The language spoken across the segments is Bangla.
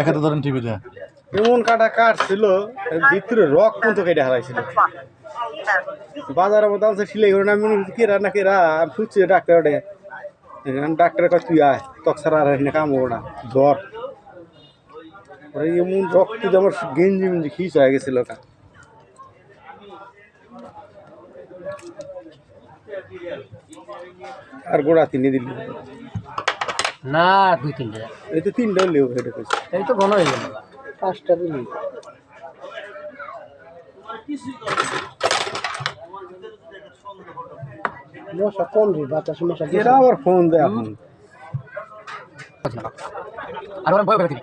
এক হাতে ধরেন টিভিতে এমন কাটা কাটছিল এর ভিতরে রক পর্যন্ত কেটে হারাইছিল। বাজারের মধ্যে আছে সিলাই করে না মনে করছি, কেরা না কেরা, আমি শুনছি ডাক্তার ওটে ডাক্তার কাছে তুই আয় তক সারা আর এখানে কাম ওটা জ্বর ওরে, এমন রক্ত আমার গেঞ্জি মেঞ্জি খিস হয়ে গেছিল ওটা। আর গোড়া তিনি দিলি। না দুই তিনটে। এই তো তিনটা হলেও এটা কইছে। এই তো ঘন হয়ে গেল। পাঁচটা দিলি। মশা কম রে বাতাস মশা এরা আবার ফোন দেয় এখন। আর ওরা ভয় করে দিবি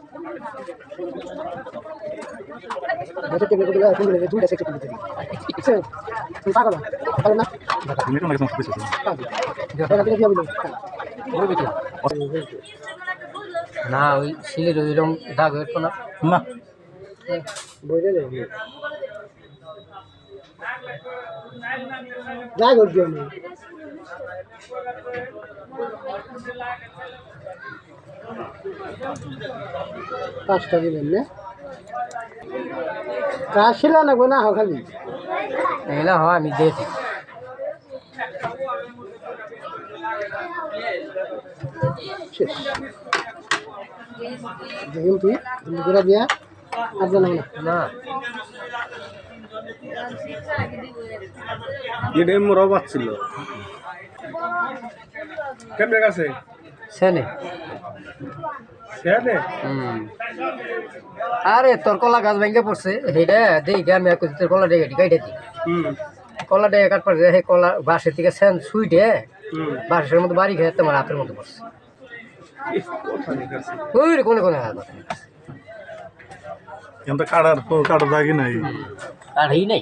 না ওই শিলের ওইরকম দাগ হইতো না। না। দাগ না। পাঁচটা দিলেন না? কাজ ছিল না গো না হোক খালি? এগুলা হয় আমি দিয়েছি দেখুন তুই দিয়া আর না। না। এটা মোর অবাক ছিল। কেমনে কাছে সেখানে আরে তোর কলা গাছ ভেঙে পড়ছে। সেইটা দেখি আমি আর তোর কলা ডেকে কাইটে দি হুম। কলা ডেকে কাট পড়ছে সেই কলা বাঁশের থেকে সেন সুইটে হুম। বাঁশের মধ্যে বাড়ি খেয়ে তোমার হাতের মধ্যে পড়ছে। ওই রে কোনে কোনে হাত কিন্তু কাটার কাটার দাগই নাই। আর নাই।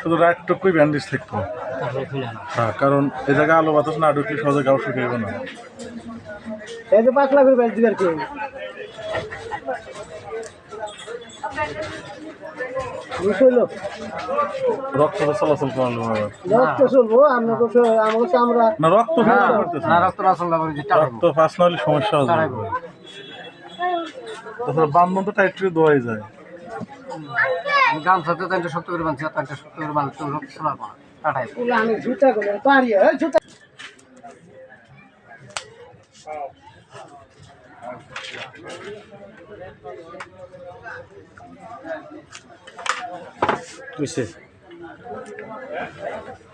শুধু রাত টুকুই ব্যান্ডেজ থাকতো হ্যাঁ কারণ এই জায়গায় আলো বাতাস না ঢুকলে সহজে গাও শুকিয়ে না। এই যে পাতলা করে পেঁয়াজ দিবেন কি। রক্ত তো চলাচল করালো রক্ত চলবো আমরা আমরা না রক্ত ফেলতে না না। রক্ত রাসন লাগবে রক্ত পাস না হলে সমস্যা হবে। তাছাড়া বান্ধন তো টাইট করে দেওয়াই যায়। আমি গামছাতে তাইটা শক্ত করে বানছি তাইটা শক্ত করে বানতে রক্ত চলা পানা কাটাই আমি জুতা করে পারি জুতা বুঝছে।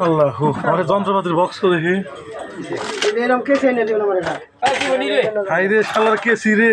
আল্লাহ আমার যন্ত্রপাতির বক্স তো দেখি। হাই রে কেসি রে।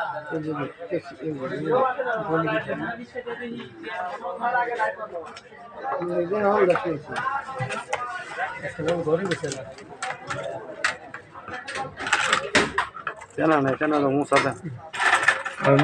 কেন না কেন মুসা দা আর